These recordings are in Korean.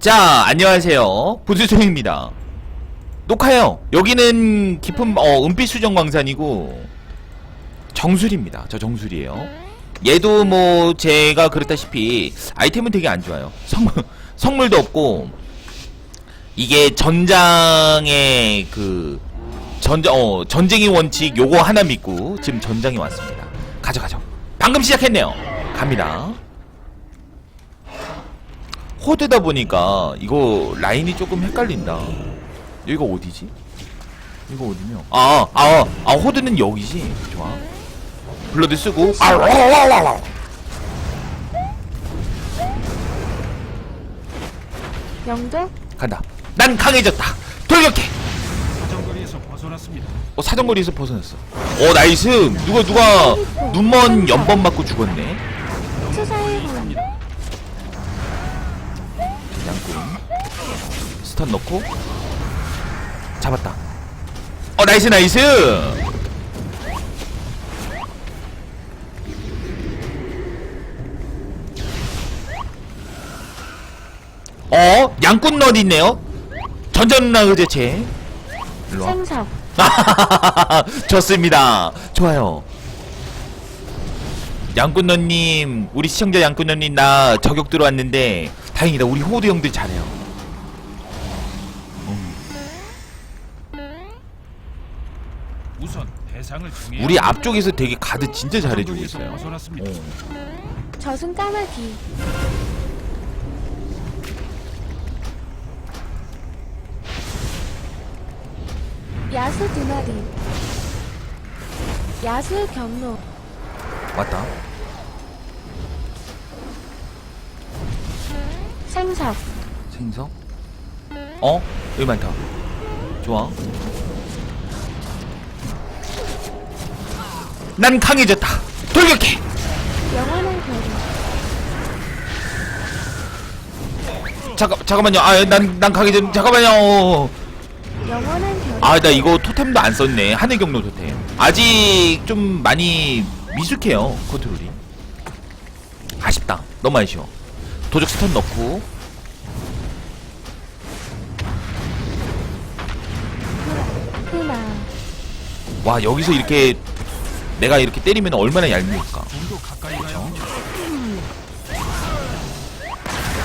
자, 안녕하세요. 부수총입니다. 녹화요. 여기는 깊은 어, 은빛 수정 광산이고 정술입니다. 저 정술이에요. 얘도 뭐 제가 그랬다시피 아이템은 되게 안 좋아요. 성물 성물도 없고 이게 전장의 그 전장 어 전쟁의 원칙 요거 하나 믿고 지금 전장에 왔습니다. 가져 가져. 방금 시작했네요. 갑니다. 호드다 보니까 이거 라인이 조금 헷갈린다. 여기가 어디지? 이거 어디며? 아, 아, 아, 호드는 여기지. 좋아. 블러드 쓰고. 아, 와, 와, 와, 와. 영도? 간다. 난 강해졌다. 돌격해. 사정거리에서 벗어났습니다. 어, 사정거리에서 벗어났어. 어, 나이스. 누가 누가 눈먼 연번 맞고 죽었네. 혼 양꾼. 스턴 넣고 잡았다. 어, 나이스 나이스. 어, 양꾼 넛 있네요. 전전나그 제체. 일로 와. 생석 좋습니다. 좋아요. 양꾼너님, 우리 시청자 양꾼너님 나 저격 들어왔는데 다행이다. 우리 호드 형들 잘해요. 우선 대상을 정해. 우리 앞쪽에서 되게 가드 진짜 잘해주고 있어요. 어. 저승 까마귀 야수 두 마리 야수 경로 맞다. 생석 생석? 어? 여기 많다. 좋아. 난 강해졌다. 돌격해. 영원한 잠깐 잠깐만요. 아, 난난 강해졌. 잠깐만요. 영원한 결이 아, 나 이거 토템도 안 썼네. 하늘 경로 토템. 아직 좀 많이 미숙해요. 컨트롤이. 아쉽다. 너무 아쉬워. 도적 스턴 넣고. 흑마 와, 여기서 이렇게 내가 이렇게 때리면 얼마나 얄미울까.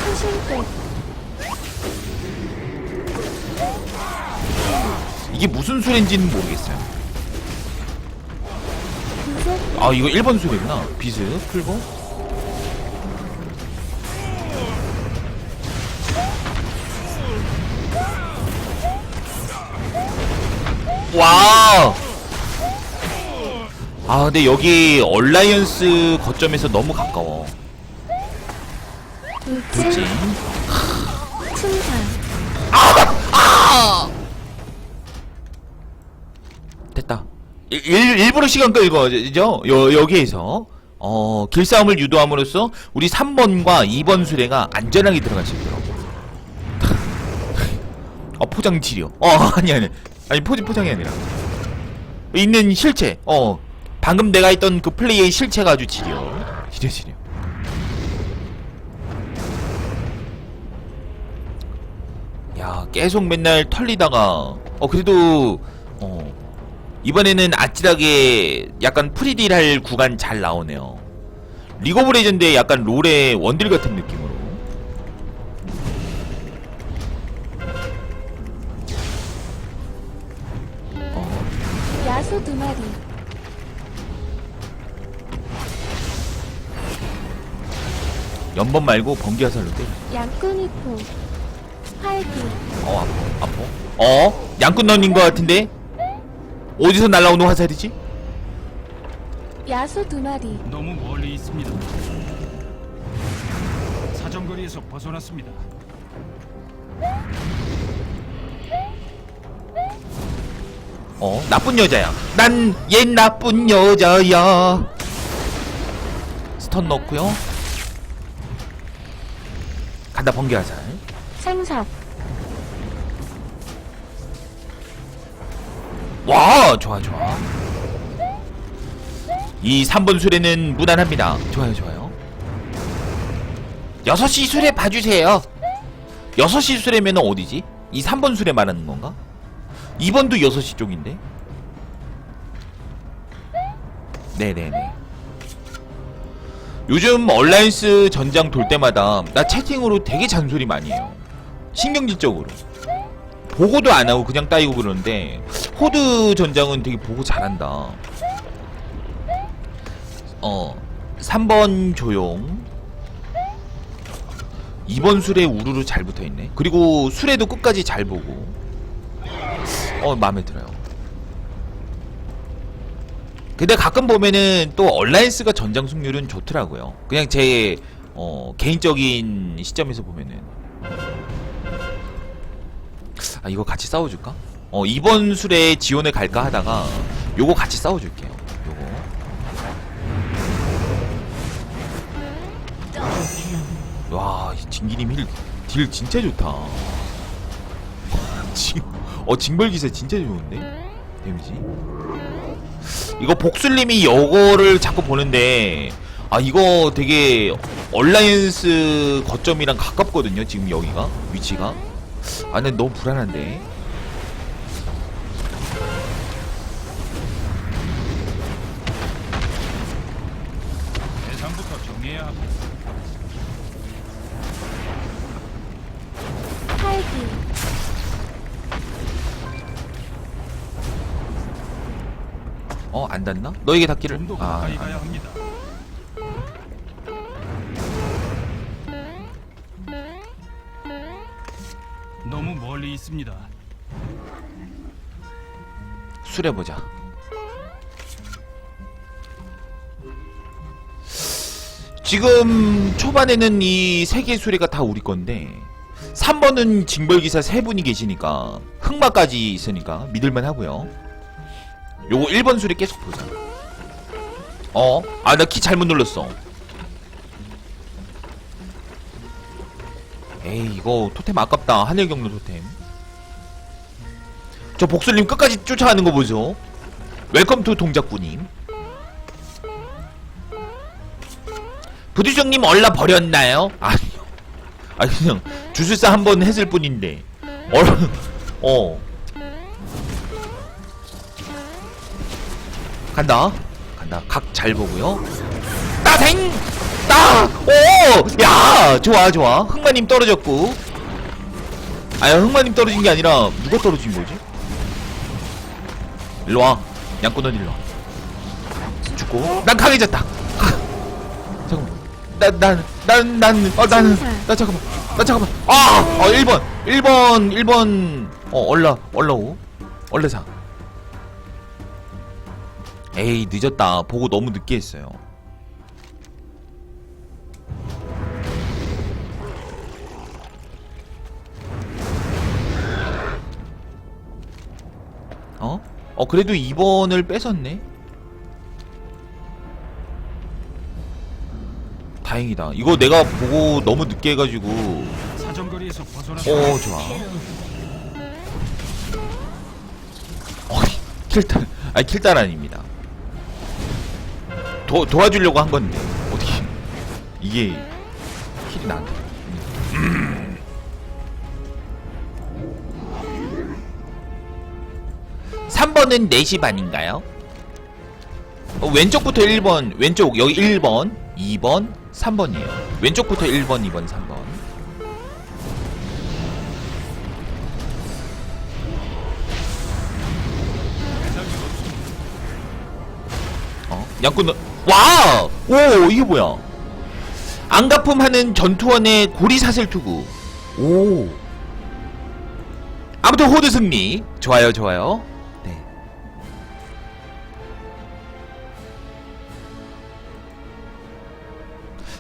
수신꽃 이게 무슨 수레인지는 모르겠어요. 아, 이거 1번 수레구나. 비스 풀고. 와! 아, 근데 여기 얼라이언스 거점에서 너무 가까워. 울진 그치? 충산 됐다. 일, 일- 일부러 시간 끌고, 죠 여, 여기에서. 어, 길싸움을 유도함으로써 우리 3번과 2번 수레가 안전하게 들어갈 수 있도록. 어, 포장 치료. 어, 아니, 아니. 아니, 포, 포장이 아니라. 있는 실체. 어, 방금 내가 했던 그 플레이의 실체가 아주 치료. 치료, 치료. 야, 계속 맨날 털리다가, 어, 그래도, 어, 이번에는 아찔하게 약간 프리딜 할 구간 잘 나오네요. 리그 오브 레전드의 약간 롤의 원딜 같은 느낌으로. 연번 말고 번개 화살로 때려. 양꾼이포 활기 어, 아파. 아파. 어? 양꾼 넌인 것 같은데? 어디서 날라오는 화살이지? 야수 두 마리 너무 멀리 있습니다. 사정거리에서 벗어났습니다. 어, 나쁜 여자야. 난 옛 나쁜 여자야. 스턴 넣고요. 간다 번개 화살. 생석 와, 좋아, 좋아. 이 3번 수레는 무난합니다. 좋아요, 좋아요. 6시 수레 봐주세요. 6시 수레면 어디지? 이 3번 수레 말하는 건가? 2번도 6시 쪽인데? 네네네. 요즘 얼라이언스 전장 돌 때마다 나 채팅으로 되게 잔소리 많이 해요. 신경질적으로. 보고도 안 하고 그냥 따이고 그러는데 호드 전장은 되게 보고 잘한다. 어 3번 조용 2번 술에 우르르 잘 붙어있네 그리고 술에도 끝까지 잘 보고 어 마음에 들어요 근데 가끔 보면은 또 얼라이언스가 전장 승률은 좋더라고요 그냥 제 어, 개인적인 시점에서 보면은 아 이거 같이 싸워줄까? 어 이번 술에 지원을 갈까 하다가 요거 같이 싸워줄게요 요거 와, 이 진기님 힐, 딜 진짜 좋다. 진, 어, 징벌기세 진짜 좋은데? 데미지? 이거 복술님이 요거를 자꾸 보는데, 아, 이거 되게, 얼라이언스 거점이랑 가깝거든요, 지금 여기가? 위치가? 아, 근데 너무 불안한데? 대상부터 정해야 합니다. 팔기 어, 안 닿나? 너에게 닿기를? 좀더 아, 가까이 아, 가야 합니다. 너무 멀리 있습니다. 술해보자. 지금 초반에는 이 세개 수레가 다 우리 건데 3번은 징벌기사 세 분이 계시니까 흑마까지 있으니까 믿을만 하고요. 요거 1번 수레 계속 보자. 어? 아 나 키 잘못 눌렀어. 에이 이거 토템 아깝다 하늘 경로 토템. 저 복술님 끝까지 쫓아가는 거 보죠. 웰컴 투 동작구님. 부두정님 얼라 버렸나요? 아니요. 아 그냥 주술사 한 번 했을 뿐인데. 얼, 어. 간다. 간다. 각 잘 보고요. 따생! 따! 오! 야! 좋아, 좋아. 흑마님 떨어졌고. 아야, 흑마님 떨어진 게 아니라 누가 떨어진 거지? 일로 와. 양꾼은 일로 와. 죽고. 난 강해졌다. 하. 잠깐만. 난, 난, 난, 난, 어, 나는, 나 잠깐만. 나 잠깐만. 아! 어, 1번. 1번, 1번. 어, 얼라, 얼라오. 얼레사. 에이, 늦었다. 보고 너무 늦게 했어요. 어? 어, 그래도 2번을 뺏었네? 다행이다. 이거 내가 보고 너무 늦게 해가지고. 사정거리에서 벗어났습니다. 오, 좋아. 어이, 킬단, 아니, 킬단 아닙니다. 도, 도와주려고 한 건데, 어떻게. 이게, 킬이 나한테. 음. 3번은 4시 반인가요? 어, 왼쪽부터 1번, 왼쪽, 여기 1번, 2번, 3번이에요. 왼쪽부터 1번, 2번, 3번. 어? 양꾼, 와! 오, 이게 뭐야? 안가품하는 전투원의 고리 사슬 투구. 오. 아무튼 호드 승리. 좋아요, 좋아요. 네.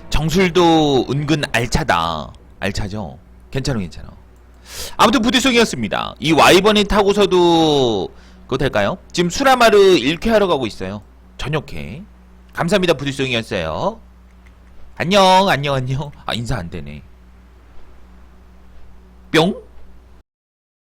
정술도 은근 알차다. 알차죠? 괜찮아, 괜찮아. 아무튼 부대송이었습니다. 이 와이번에 타고서도 그거 될까요? 지금 수라마르 1쾌 하러 가고 있어요. 저녁회. 감사합니다, 부대송이었어요. 안녕, 안녕, 안녕. 아, 인사 안 되네. 뿅?